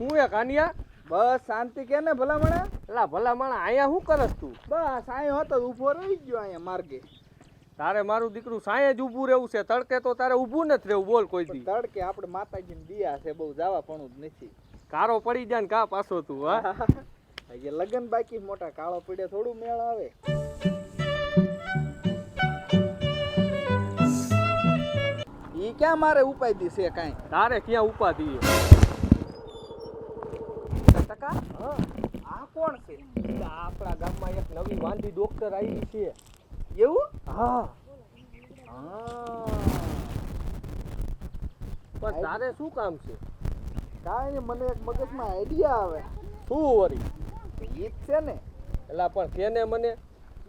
હે એ કાનિયા બસ શાંતિ કે ને ભલા મણા એલા ભલા મણા અહીંયા શું કરસ તું? બસ આયો હતો ઊભો રહી ગયો અહીંયા માર્ગે. તારે મારું દીકરું સાંયે જ ઊભું રહેવું છે તડકે તો તારે ઊભું નથી રહેવું બોલ કોઈ દી. તડકે આપણે માતાજીને દિયા છે બહુ જવા પણ જ નથી. કારો પડી જાય ને કા પાછો તું હા? અહીંયા લગન બાકી મોટા કાળો પીડે થોડું મેળ આવે. ઈ ક્યાં મારે ઉપાય દી છે કાંઈ? તારે ક્યાં ઉપાધિ ટકા આ કોણ છે આ આપણા ગામમાં એક નવી વાંધી ડોક્ટર આવી છે. એવું? હા. હા. પણ તારે શું કામ છે? કાંઈ મને એક મગજમાં આઈડિયા આવે. શું વરી? એ જ છે ને. એટલે પણ તેને મને?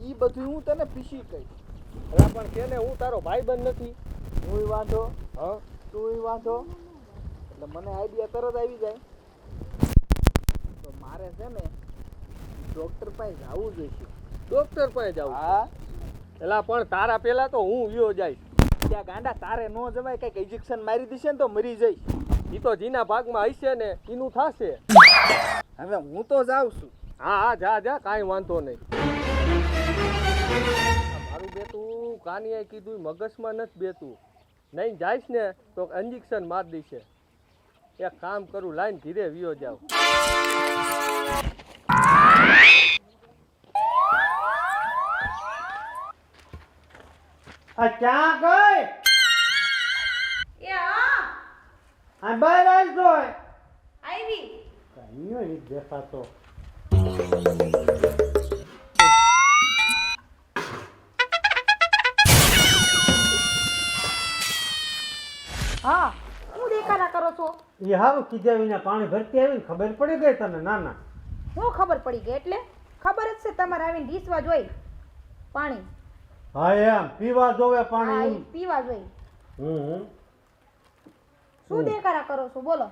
એ બધું હું તને પીસી કહીશ. એટલે પણ તેને હું તારો ભાઈબંધ નથી. હુંય વાંધો. હા? તુંય વાંધો. એટલે મને આઈડિયા તરત આવી જાય. તો મારે છે ને ડોક્ટર પાસે જવું જોઈશે. ડોક્ટર પાસે જાવ હા. એલા પણ તારા પેલા તો હું વ્યો જાય. ત્યાં ગાંડા તારે ન જવાય કંઈક ઇન્જેક્શન મારી દેશે ને તો મરી જઈશ. એ તો જીના ભાગમાં હશે ને એનું થશે. હવે હું તો જાઉં છું. હા હા જા જા કાંઈ વાંધો નહીં. મારું બેતું કાનિયાએ કીધું મગજમાં નથી બેતું. નહીં જાઈશ ને તો ઇન્જેક્શન મારી દેશે. એક કામ કરું લાઈન ધીરે વિયો જાવ આ ક્યાં ગઈ? એ હા આ બહાર આવી જોય. આવી. કઈ નહીં દેખાતો હા હું દેખાડા કરો છો? એ હારું કીધા વિના પાણી ભરતી આવીને ખબર પડી ગઈ તને ના ના હું ખબર પડી ગઈ એટલે ખબર જ છે તમારે આવીને ડીસવા જોઈ પાણી. હા એમ. પીવા જોવે હા પાણી ઈ પીવા જોઈ. હમ હમ. શું દેખાડા કરો છો? બોલો.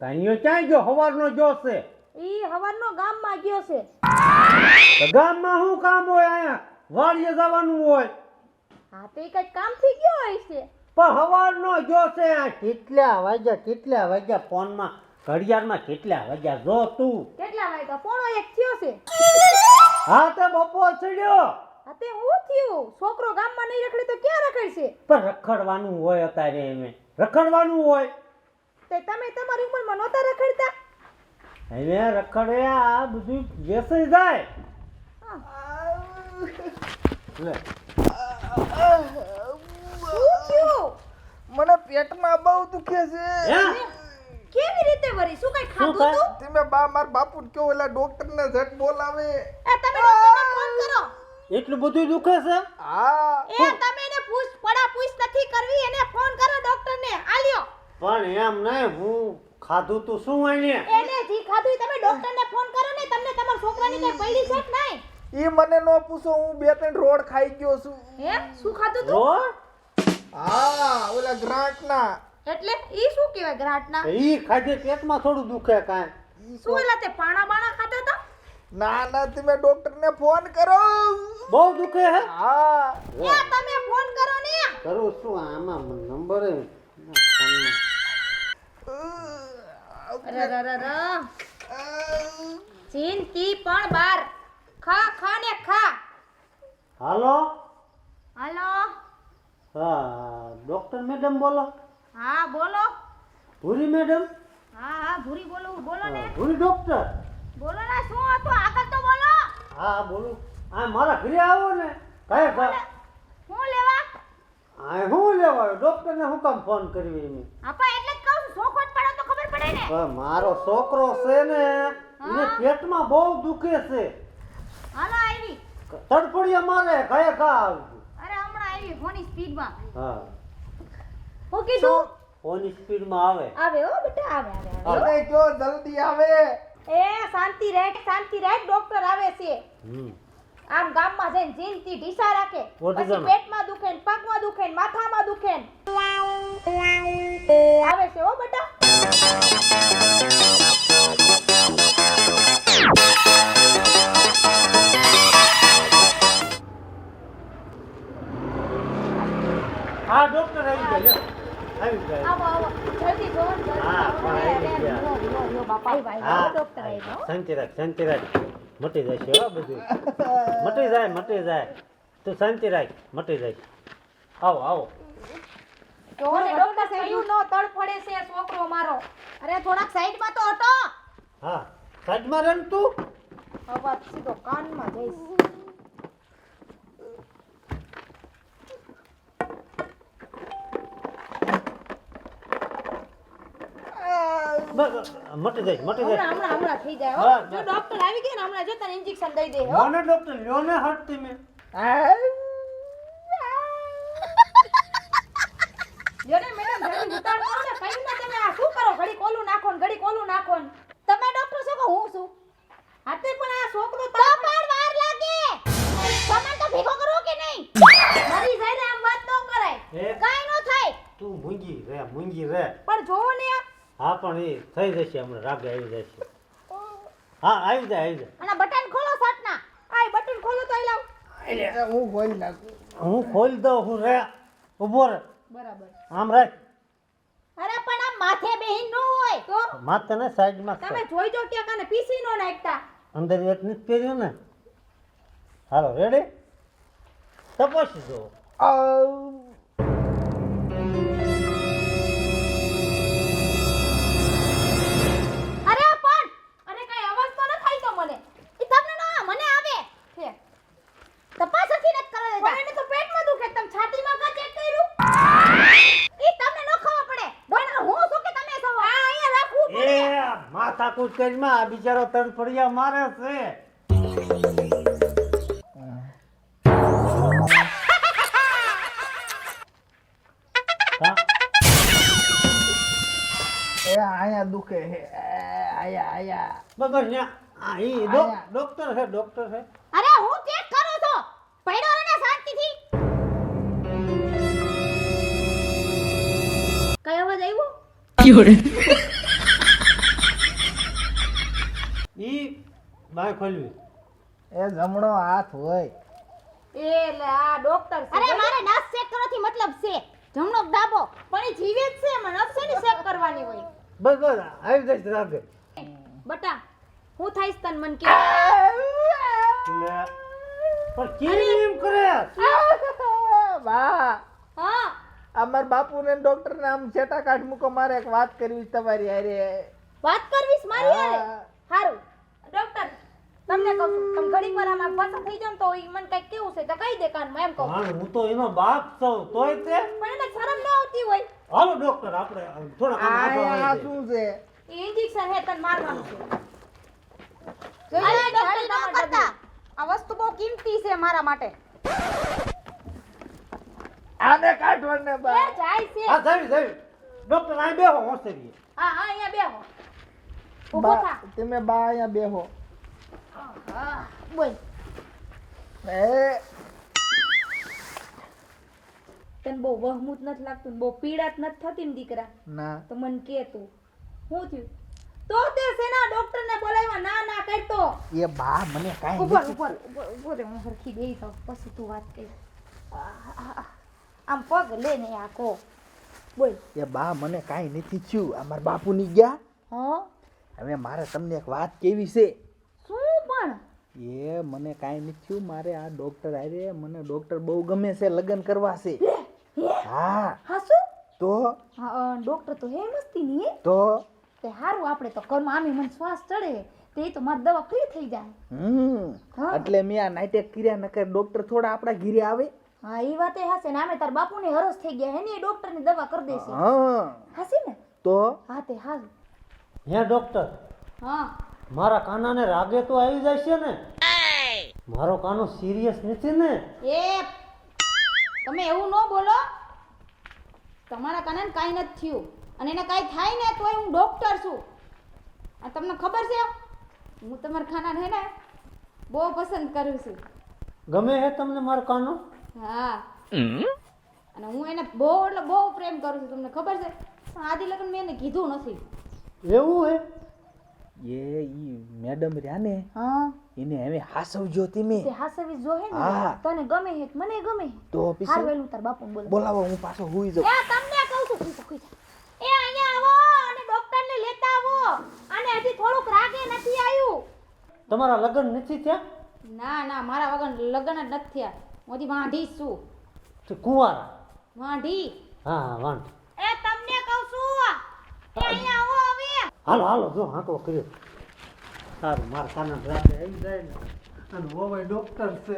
તાઈઓ ક્યાં ગયો? હવારનો જોશે છે. ઈ હવારનો ગામમાં ગયો છે. તો ગામમાં શું કામ હોય અહીંયા? વાડીએ જવાનું હોય. હા તો ઈ કામ કામથી ગયો હોય છે. પણ હવારનો જોશે છે. આ કેટલા વાગ્યા કેટલા વાગ્યા ફોનમાં? ઘડિયાળમાં કેટલા વાગ્યા? જો તું. કેટલા વાગ્યા? પોણો એક થયો છે. હા તે બપોર ચડ્યો હા તે હું થયું? છોકરો ગામમાં નહીં રખડે તો ક્યાં રખડશે? પણ રખડવાનું હોય અત્યારે એમે. રખડવાનું હોય. તે તમે તમારી ઉંમરમાં નહોતા રખડતા? હવે રખડે આ બધું બેસી જાય. હા. લે. મને પેટમાં બહુ દુખે છે. હે? કેવી રીતે વરી? શું કઈ ખાધું? તું? તમે બા માર બાપુ કેવો ઓલા ડોક્ટર ને ઝટ બોલાવે. એ તમે ડોક્ટરને ફોન કરો. એટલું બધું દુખે છે? હા. એ તમે એને પૂછ પડા પૂછ નથી કરવી એને ફોન કરો ડોક્ટરને. આલ્યો પણ એમ નહીં હું ખાધું તું શું હોય એને જી ખાધું તમે તમે ડોક્ટરને ફોન કરો ને તમને તમારા છોકરાની કઈ પડી છે કે નહીં? ઈ મને નો પૂછો હું બે ત્રણ રોડ ખાઈ ગયો છું. હે શું ખાધું તું? રોડ? હા ઓલા ગ્રાન્ટ ના એટલે ઈ શું કહેવાય ગ્રાટના ઈ ખાધે પેટમાં થોડું દુખે કાંઈ. શું એલા તે પાણા બાણા ખાતા હતા? ના ના તમે ડોક્ટર ને ફોન કરો. બહુ દુખે હે? હા. એ તમે ફોન કરો ને. કરું શું આમાં નંબર રરરર. ચિંતી પણ બાર. ખા ખા ને ખા. હાલો? હાલો? હા ડોક્ટર મેડમ બોલો. હા બોલો. ભૂરી મેડમ? હા હા ભૂરી બોલો બોલો ને. ભૂરી ડોક્ટર? બોલો ને શું હતું? આગળ તો બોલો. હા બોલું. આ મારા ઘરે આવો ને. કઈ ભાઈ હું લેવા? આ હું લેવા ડોક્ટર ને હું કામ ફોન કરવી એની? આપા એટલે જ કહું છું પડો તો ખબર પડે ને. મારો છોકરો છે ને એને પેટમાં બહુ દુખે છે. હાલો આવી. તડફડિયા મારે કયા કા આવજો. અરે હમણાં આવી ફોની સ્પીડમાં. હા. હું કીધું? સ્પીડમાં આવે. આવે હો બેટા આવે આવે આવે. જો જલ્દી આવે. એ શાંતિ રાખ શાંતિ રાખ ડોક્ટર આવે છે. આમ આમ ગામમાં જઈને જીનતી ઢીસા રાખે. પછી. પેટમાં દુખે ને પગમાં દુખે ને માથામાં દુખે ને. આવે છે હો બેટા. હા. ડોક્ટર આવ્યા, શાંતિ રાખ શાંતિ રાખ. મટી જશે હો બધું. મટી જાય મટી જાય. તું શાંતિ રાખ મટી જાય. આવો આવો. ડોક્ટર નો તડફડે છે છોકરો મારો. અરે થોડાક સાઈડમાં તો હટો હા. સાઈડમાં રન તું? અવાજ સીધો કાનમાં જઈશ. મટી જાય મટી જાય. હમણાં હમણાં થઈ જાય હો. જો ડોક્ટર આવી ગયા ને હમણાં જો તને ઇન્જેક્શન દઈ દે હો. મને ડોક્ટર લોને હટતી મે જો ને મેડમ જલ્દી ઉતાર કરો ને કઈ ના તમે આ શું કરો? ઘડી કોલું નાખો ને ઘડી કોલું નાખો ને. તમે ડોક્ટર છો કે હું છું? હાથે પણ આ છોકરો તો પણ વાર લાગે. તમે તો ભેગો કરો કે નહીં? મારી જાય આમ વાત ન કરાય. કાઈ ન થાય. તું મૂંગી રે મૂંગી રે. પણ જોવો ને આ હા પણ એ થઈ જશે હમણાં રાગે આવી જશે હા આવી જાય આવી જાય. અને બટન ખોલો સાટના આય બટન ખોલો તો આઈ લાવ હું ખોલી નાખું. હું ખોલી દઉં હું રે ઊભો રે. બરાબર. આમ રે અરે પણ આ માથે બેહી ન હોય. તો? માથે ને સાઈડમાં તમે જોઈ જો કે કાને પીસી નો નાખતા. અંદર એક નથી પહેર્યું ને. હાલો રેડી તપાસી જો અરે કૂટ કરીમાં આ બિચારો તડફડિયા મારે છે. હા? એ આયા દુખે હે. આયા આયા. બસ ન્યા. આ ઈ ડોક્ટર છે ડોક્ટર છે અરે હું ચેક કરું તો પડ્યો રહે શાંતિથી. કઈ અવાજ આવ્યો? બાય ખોલવી. એ જમણો હાથ હોય. એટલે આ ડોક્ટર અરે મારે નસ ચેક કરવાથી મતલબ છે. જમણો દાબો. પણ એ જીવે જ છે મને નસ છે ચેક કરવાની હોય. બસ બસ આવી જઈશ રાગે બટા હું થાઈશ તન મન કે. પણ કેમ એમ કરે? વાહ હા. અમાર બાપુ ને ડોક્ટર ને આમ છેટા કાઢ મૂકો મારે એક વાત કરવી તમારી અરે વાત કરવીશ મારી હારે? ડોક્ટર તમને કહું છું તમે ઘડી પર આમાં પસંદ થઈ જાવ ને તો ઈ મને કઈ કેવું છે તો કહી દે કાનમાં એમ કહું. હા હું તો એનો બાપ છું તોય તે? પણ એને શરમ ન આવતી હોય. હાલો ડોક્ટર આપણે થોડા કામ આ શું છે? ઇન્જેક્શન હે તને મારવાનું છે. અરે ડોક્ટર ન કરતા. આ વસ્તુ બહુ કિંમતી છે મારા માટે. આને કાઢવા ને એ બા જાય છે. હા જાવી જાવી. ડોક્ટર આ બેહો હોસ્ટેલી હા હા અહીંયા બેહો. ઊભો થા. તમે બા અહીંયા બેહો. બોલ એ તને બહુ વહમૂત નથી લાગતું બહુ પીડા નથી થતી ને દીકરા ના તો મને કે તું શું થયું તો તે સેના ડોક્ટર ને બોલાવ્યા ના ના કરતો એ બા મને કાઈ ઉપર ઉપર ઉપર રે, હું હરખી બેહી તો પછી તું વાત કરી. આમ પગ લે ને આ કો બોલ એ બા મને કાઈ નથી થયું અમાર બાપુ ની ગયા હા હવે મારે તમને એક વાત કેવી છે એ મને કાંઈ નથી થયું. મારે આ ડોક્ટર આરે મને ડોક્ટર બહુ ગમે છે લગ્ન કરવા છે. હા હા? શું? તો? ડોક્ટર તો હે મસ્તી ની તો? તે હારું આપણે તો કર્મ આમે મને શ્વાસ ચડે તે તો મારી દવા ફ્રી થઈ જાય. હમ. એટલે મેં આ નાટક કર્યા નકર ડોક્ટર થોડા આપણા ઘીરે આવે. હા એ વાત એ હાસે ને આમે તાર બાપુને હરસ થઈ ગયા હે ને એ ડોક્ટરની દવા કરી દેશે. હા. હાસી ને? તો? હા તે હા હે ડોક્ટર હા. મારા કાનાને રાગે તો આવી જાય છે ને. મારો કાનો સિરિયસ નથી ને. એ તમે એવું ન બોલો. તમારા કાનાને કાંઈ નથી થયું. અને એને કાંઈ થાય ને તોય હું ડોક્ટર છું. આ તમને ખબર છે? હું તમારા ખાનાને હે ને બહુ પસંદ કરું છું. ગમે હે તમને મારો કાનો? હા. અને હું એને બહુ એટલે બહુ પ્રેમ કરું છું તમને ખબર છે? પણ આદિ લગ્ન મેં એને કીધું નથી. એવું હે? એ ઈ મેડમ રહ્યા ને હા. એને હવે હાસવજો તમે. તે હાસવી જો હે ને. તને ગમે હે મને ગમે હે? તો હાર પછી વેલું તાર બાપુ બોલો બોલાવો. હું પાછો હુઈ જાઉં. એ તમને કહું છું ખુઈ ખુઈ. એ અહીંયા આવો અને ડોક્ટરને લેતા આવો. અને હજી થોડુંક રાગે નથી આવ્યું તમારા લગન નથી થયા? ના ના મારા વગર લગન જ નથી થયા. હું હજી વાંઢી છું. તો કુંવારા? વાંઢી? હા વાંઢ. એ તમને કહું છું. એ અહીંયા આવો. હાલો હાલો જો હાંકલો કર્યો. સારું મારા કાના રાતે આવી જાય ને અને ઓવાય ડોક્ટર છે.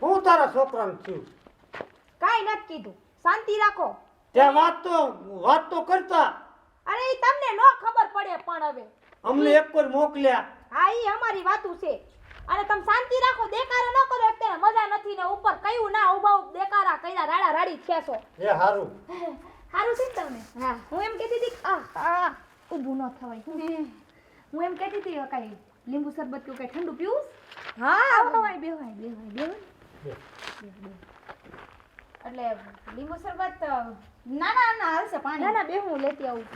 હું તારા છોકરાને છું કાઈ નથી કીધું. શાંતિ રાખો. ત્યાં વાત તો વાત તો કરતા. અરે ઈ તમને નો ખબર પડે પણ હવે. અમને એક વાર મોકલ્યા. હા ઈ અમારી વાતું છે. અને તમે શાંતિ રાખો દેકારો ન કરો અત્યારે મજા નથી ને ઉપર કયું ના ઊભા દેકારા કઈના રાડા રાડી જ ખેસો એ હારું. સારું છે તમને? હા. હું એમ કહેતી હતી આ આ ઊભું ન થવાય. હું એમ કહેતી હતી કાંઈ લીંબુ શરબત કે કઈ ઠંડુ પીવું? હા. હવાય બેવાય બેવાય બેવાય એટલે લીંબુ શરબત ના ના ના આવશે પાણી. ના ના બે હું લેતી આવું.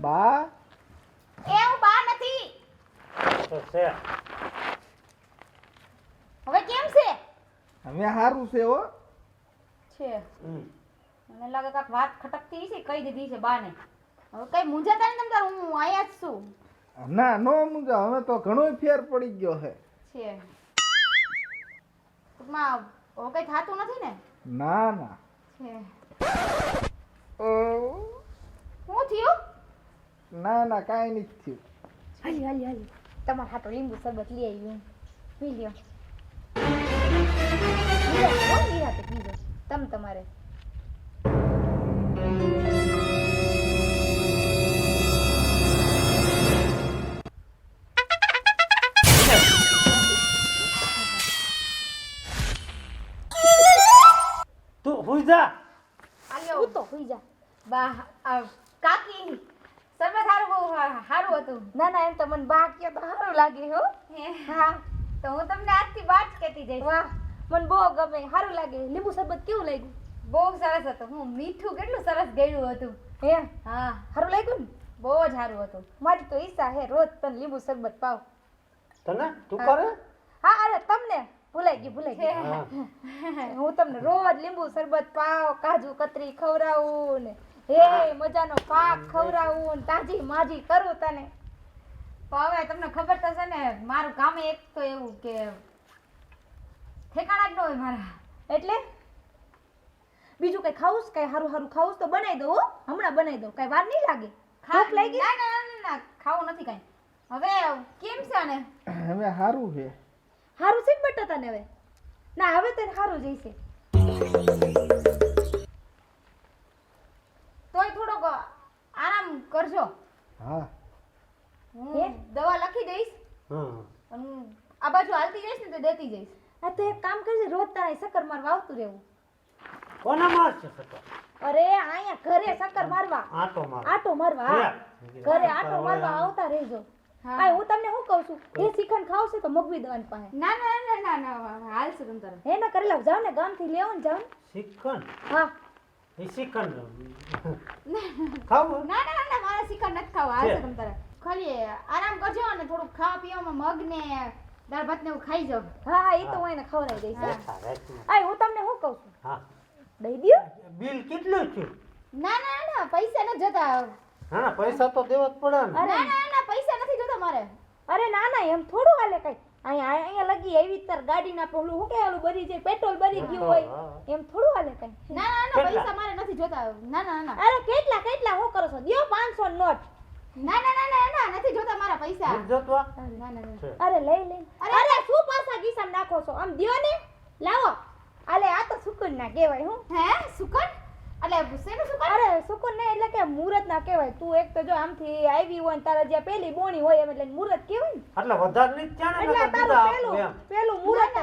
બા બા તો છે. હવે કેમ છે? અમે સારું છે હો. છે. મને લાગે કાક વાત ખટકતી છે કહી દીધી છે બાને. હવે કઈ મૂંઝાતા નહીં તમ તાર હું આયા જ છું. ના નો મૂંઝા હવે તો ઘણો ફેર પડી ગયો છે છે. ટૂંકમાં હવે કઈ થાતું નથી ને? ના ના. છે. શું થયું? ના ના કાંઈ નથી થયું. હાલી હાલી હાલી. તમારા હાટો લીંબુ શરબત લઈ આવ્યું પી લ્યો નિરાંતે પીજો. તમ તમારે તું હુઈ જા હું તો હોઈ જા બા આ, કાકી શરબત સારું બહુ સારું હતું. ના ના એમ તો મને બા કે તો સારું લાગે હો. હા. તો હું તમને આજથી બા જ કહેતી જઈશ. વાહ મને બહુ ગમે સારું લાગે. લીંબુ શરબત કેવું લાગ્યું? બહુ સરસ હતું. હું મીઠું કેટલું સરસ ગળ્યું હતું. હે? હા. સારું લાગ્યું ને? બહુ જ સારું હતું. મારી તો ઈચ્છા હે રોજ તને લીંબુ શરબત પાવ. તને? તું કરે? હા અરે તમને? ભૂલાઈ ગયું ભૂલાઈ હા. ગયું હું તમને રોજ લીંબુ શરબત પાવ કાજુ કતરી ખવડાવું ને હે મજાનો પાક ખવરાવું તાજી માજી કરું તને. હવે તમને ખબર તો છે ને મારું કામ એક તો એવું કે ઠેકાણા જ ન હોય મારા. એટલે બીજું કઈ ખાવું કઈ હારું હારું ખાવું તો બનાવી દઉં હો. હમણાં બનાવી દઉં. કઈ વાર નહીં લાગે. ભૂખ લાગી? ના ના ના ના ખાવું નથી કઈ. હવે કેમ છે ને હવે સારું છે. હારું છે ને તને હવે? ના હવે તને હારું જઈશે તોય થોડોક આરામ કરજો. હા. હું દવા લખી દઈશ હા આ બાજુ હાલતી જઈશ ને તો દેતી જઈશ. હા તો એક કામ કરજે રોજ તારે શક્કર મારવા આવતું રહેવું. કોના મારશે સતો અરે અહીંયા ઘરે શક્કર મારવા. આટો મારવા. આટો મારવા ઘરે આટો મારવા આવતા રહેજો. હા. હું તમને શું કહું છું? એ શ્રીખંડ ખાવશે તો મગવી દવાની પાસે. ના ના ના ના ના હાલશે તમ તારે. હે ના કરી લાવ. જાવ ને ગામથી લેવો ને જાવ શ્રીખંડ હા. એ શ્રીખંડ ખાવું ના, ના મારે નથી ખાવા હાલશે તમ તારે. ખાલી આરામ કરજો અને થોડું ખાવા પીવામાં મગ ને દાળ ભાત ને એવું ખાઈ જાવ હા હા એ તો હું એને ખવડાવી દઈશ હા, હું. તમને શું કહું છું? હા. દઈ દ્યો. બિલ કેટલું છે? ના ના ના પૈસા ન જતા. હા ના, પૈસા તો દેવા જ પડે ને. ના ના ના પૈસા નથી જોતા મારે. અરે ના ના એમ થોડું હાલે કઈ. અહીંયા અહીંયા લગી આવી તાર ગાડી ના પેલું હું કે આલું બરી જાય પેટ્રોલ બરી ગયું હોય એમ થોડું હાલે કઈ? ના ના ના પૈસા મારે નથી જોતા. ના ના ના. અરે કેટલા કેટલા હું કરો છો? દિયો 500 નોટ. ના ના ના ના ના નથી જોતા મારા પૈસા. જોતવા? ના ના ના અરે લઈ લઈ. અરે શું પાસા ગીસામ નાખો છો? આમ દિયો ને. લાવો. આલે આ તો સુકન ના કહેવાય હું. હે સુકન? એટલે શેનું સુકન અરે સુકન ને એટલે કે મુહૂર્ત ના કહેવાય. તું એક તો જો આમથી આવી હોય ને તારા જ્યાં પેલી બોણી હોય એમ એટલે મુહૂર્ત કહેવાય ને. એટલે વધારે નહીં ત્યાં એટલે તારું પેલું પેલું મુહૂર્ત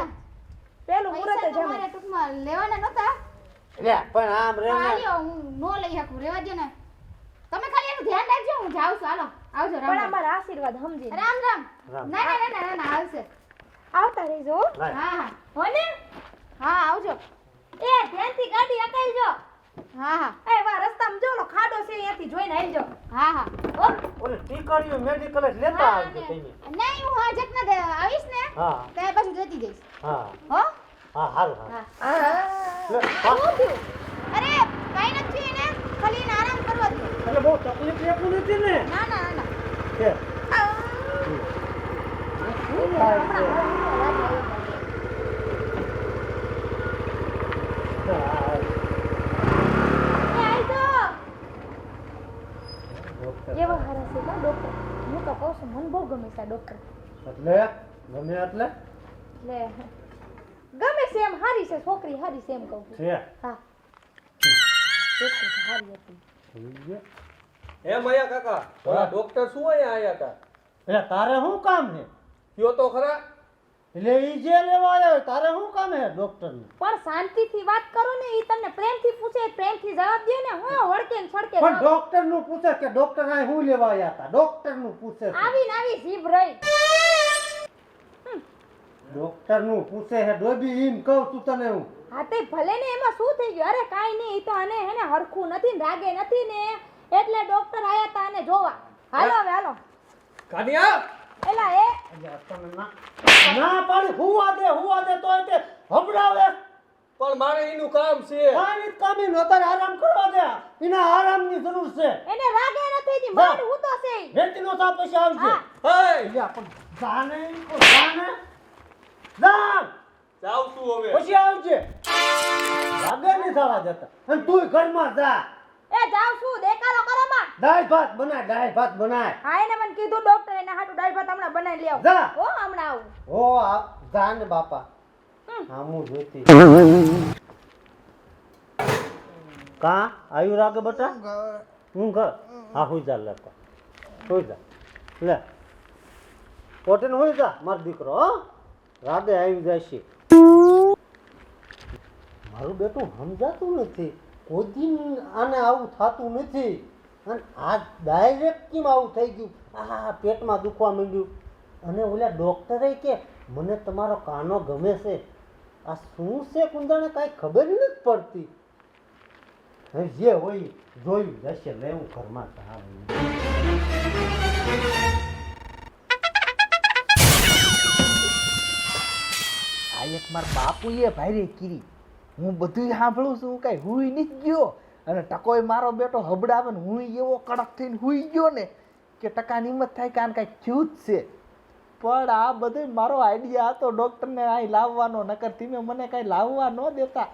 પેલું મુહૂર્ત જ અમારે ટૂંકમાં લેવાના નહોતા. લે, પણ આમ રે હું નો લઈ શકું રેવા દે ને. તમે ખાલી એનું ધ્યાન રાખજો હું જાઉં છું. હાલો આવજો રામ પણ અમારા આશીર્વાદ સમજી રામ રામ. રામ. ના ના ના ના ના આવશે. આવતા રહેજો હા. હા હો. ને હા આવજો. એ ધ્યાનથી ગાડી અકાલજો હા હા. એ વા રસ્તામાં જો લો ખાડો છે અહીંયાથી જોઈને આવજો. હા હા. ઓ ઓલે ટીકડીઓ મેડિકલ જ લેતા આવજો તમે. નહીં હું હાજક ના દે આવીશ ને હા. તે પાછું જોતી જઈશ. હા. હો? હા હારું હા. હા. હા. અરે કાઈ નથી એને ખાલી આરામ કરવા દે એટલે બહુ તકલીફ એટલું નથી ને? ના ના ના. કે? હા, એ આઈ તો એવા હારા છે કા ડોક્ટર હું તો કહું છું મને બહુ ગમે છે ડોક્ટર એટલે? ગમે એટલે? એટલે ગમે છે એમ હારી છે છોકરી હારી છે એમ કહું છું. છે? હા. ડોક્ટર તો હારી હતી. એ મયા કાકા ઓલા ડોક્ટર શું અહીંયા આયા હતા? એટલે તારે શું કામ છે? કયો તો ખરા? એટલે ઈ જે લેવા આવ્યો તારે શું કામ હે ડોક્ટર ને પણ શાંતિથી વાત કરો ને ઈ તમને પ્રેમથી પૂછે પ્રેમથી જવાબ દે ને હું વળકે ને છડકે પણ ડોક્ટરનું પૂછે કે ડોક્ટર આ શું લેવા આવ્યા હતા ડોક્ટરનું પૂછે આવી ને આવી જીભ રહી. ડોક્ટરનું પૂછે હે ડોબી ઈમ કહું તું તને હું. હા તે ભલે ને એમાં શું થઈ ગયું? અરે કાઈ નહીં ઈ તો આને હે ને હરખું નથી ને રાગે નથી ને. એટલે ડોક્ટર આયા તા ને જોવા. હાલો હવે હાલો. કાનિયા! એલા એ. ના ના પાડી હુવા દે હુવા દે તોય તે હબડાવે પણ મારે એનું કામ છે. મારી કામ નો તારે આરામ કરવા દે. એના આરામની જરૂર છે. એને રાગે નથી જી મન માર છે. વેતી નો સા પછી આવશે. હા. યા પણ જાને કો જાને. જા જાવ તું હવે. પછી આવજે. લાગે નહીં થવા દેતા. અને તું ઘરમાં જા. એ જાવ છું દેખાડો કરો માં દાળ ભાત બનાય દાળ ભાત બનાય. હા એને મને કીધું ડોક્ટર એને હાટુ દાળ ભાત હમણાં બનાવી લેવ જા. હો હમણાં આવું. ઓ આ જાન ને બાપા. હા હું જોઈતી. કા? આયુ રાગે બટા? હું ઘર. હા હુઈ જા લેતા હુઈ જા. લે. પોટેન હોય જા મારો દીકરો હો. રાગે આવી જાય છે મારું બેટું સમજાતું નથી. કોઈ આને આવું થતું નથી. અને આ ડાયરેક્ટ કેમ આવું થઈ ગયું? આ પેટમાં દુખવા માંડ્યું. અને ઓલા ડૉક્ટરે કે, મને તમારો કાનો ગમે છે. આ શું છે કુંદાને કાંઈ ખબર નથી પડતી. હવે જે હોય જોયું જશે લે હું ઘરમાં આ એક માર બાપુએ ભાઈ કીરી. હું બધું સાંભળું છું, હું કાંઈ હુઈ નહીં ગયો. અને ટકોય મારો બેટો હબડાવે ને હું એવો કડક થઈને હુઈ ગયો ને કે ટકાની હિંમત થાય કારણ કાંઈક થયું જ છે. પણ આ બધો મારો આઈડિયા હતો ડૉક્ટરને અહીં લાવવાનો, નકર ધીમે મને કાંઈ લાવવા ન દેતા.